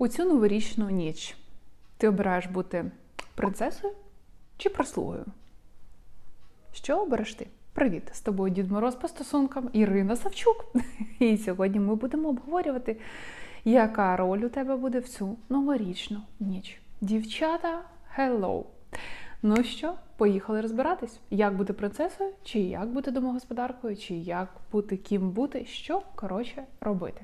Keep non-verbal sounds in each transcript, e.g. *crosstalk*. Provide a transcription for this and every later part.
У цю новорічну ніч ти обираєш бути принцесою чи прислугою? Що обереш ти? Привіт! З тобою Дід Мороз по стосункам Ірина Савчук. *laughs* І сьогодні ми будемо обговорювати, яка роль у тебе буде в цю новорічну ніч. Дівчата, hello! Ну що, поїхали розбиратись, як бути принцесою, чи як бути домогосподаркою, чи як бути ким бути, що коротше робити.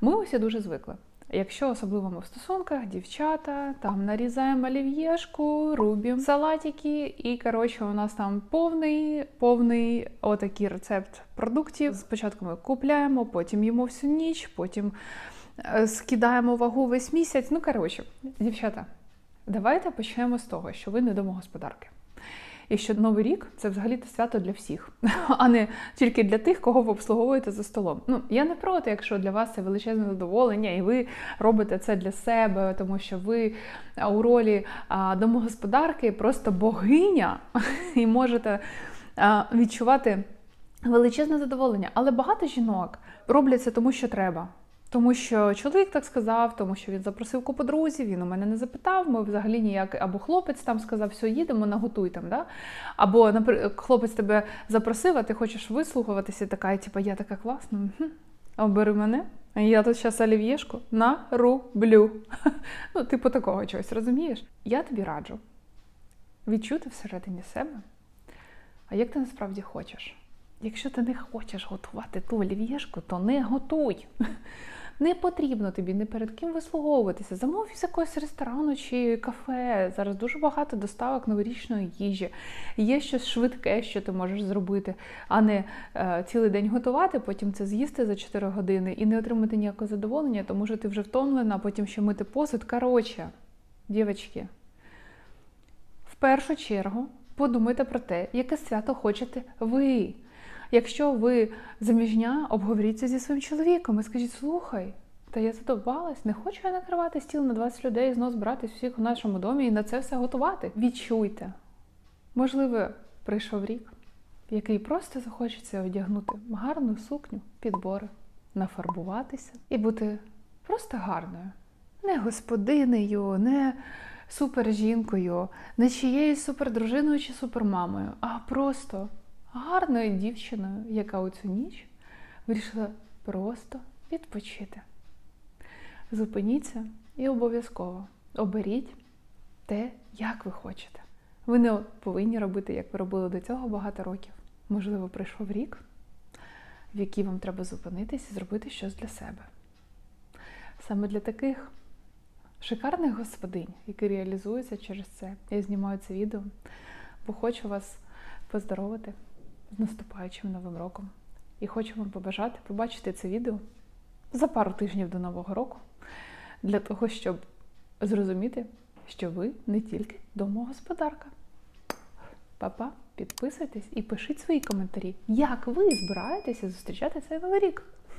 Ми усі дуже звикли. Якщо особливо ми в стосунках, дівчата, там нарізаємо олів'єшку, рубимо салатики, і коротше, у нас там повний, повний отакий рецепт продуктів. Спочатку ми купляємо, потім їмо всю ніч, потім е, скидаємо вагу весь місяць. Ну, коротше, дівчата, давайте почнемо з того, що ви не домогосподарки. І що Новий рік це взагалі свято для всіх, *laughs* а не тільки для тих, кого ви обслуговуєте за столом. Ну я не проти, якщо для вас це величезне задоволення, і ви робите це для себе, тому що ви у ролі домогосподарки просто богиня *laughs* і можете відчувати величезне задоволення. Але багато жінок роблять це тому, що треба. Тому що чоловік так сказав, тому що він запросив купу друзів, він у мене не запитав. Ми взагалі ніяк, або хлопець там сказав, все, їдемо, наготуй там. Да? Або хлопець тебе запросив, а ти хочеш вислухуватися, така, типу, я така класна. Обери мене. Я тут зараз олів'єшку нарублю. *laughs* Ну, типу такого чогось, розумієш? Я тобі раджу відчути всередині себе, а як ти насправді хочеш. Якщо ти не хочеш готувати ту олів'єшку, то не готуй. *laughs* Не потрібно тобі ні перед ким вислуговуватися. Замов з якогось ресторану чи кафе. Зараз дуже багато доставок новорічної їжі. Є щось швидке, що ти можеш зробити, а не е, цілий день готувати, потім це з'їсти за 4 години і не отримати ніякого задоволення, тому що ти вже втомлена, потім ще мити посуд. Коротше, дівчатки, в першу чергу подумайте про те, яке свято хочете ви. Якщо ви заміжня, обговоріться зі своїм чоловіком і скажіть, слухай, та я задовбалась, не хочу я накривати стіл на 20 людей знову збиратись всіх у нашому домі і на це все готувати. Відчуйте. Можливо, прийшов рік, який просто захочеться одягнути гарну сукню, підбори, нафарбуватися і бути просто гарною. Не господинею, не супержінкою, не чиєюсь супердружиною чи супермамою, а просто гарною дівчиною, яка у цю ніч вирішила просто відпочити. Зупиніться і обов'язково оберіть те, як ви хочете. Ви не повинні робити, як ви робили до цього багато років. Можливо, прийшов рік, в який вам треба зупинитись і зробити щось для себе. Саме для таких шикарних господинь, які реалізуються через це, я знімаю це відео, бо хочу вас поздоровити з наступаючим новим роком. І хочу вам побажати побачити це відео за пару тижнів до Нового року, для того, щоб зрозуміти, що ви не тільки домогосподарка. Па-па, підписуйтесь і пишіть свої коментарі, як ви збираєтеся зустрічати цей новий рік.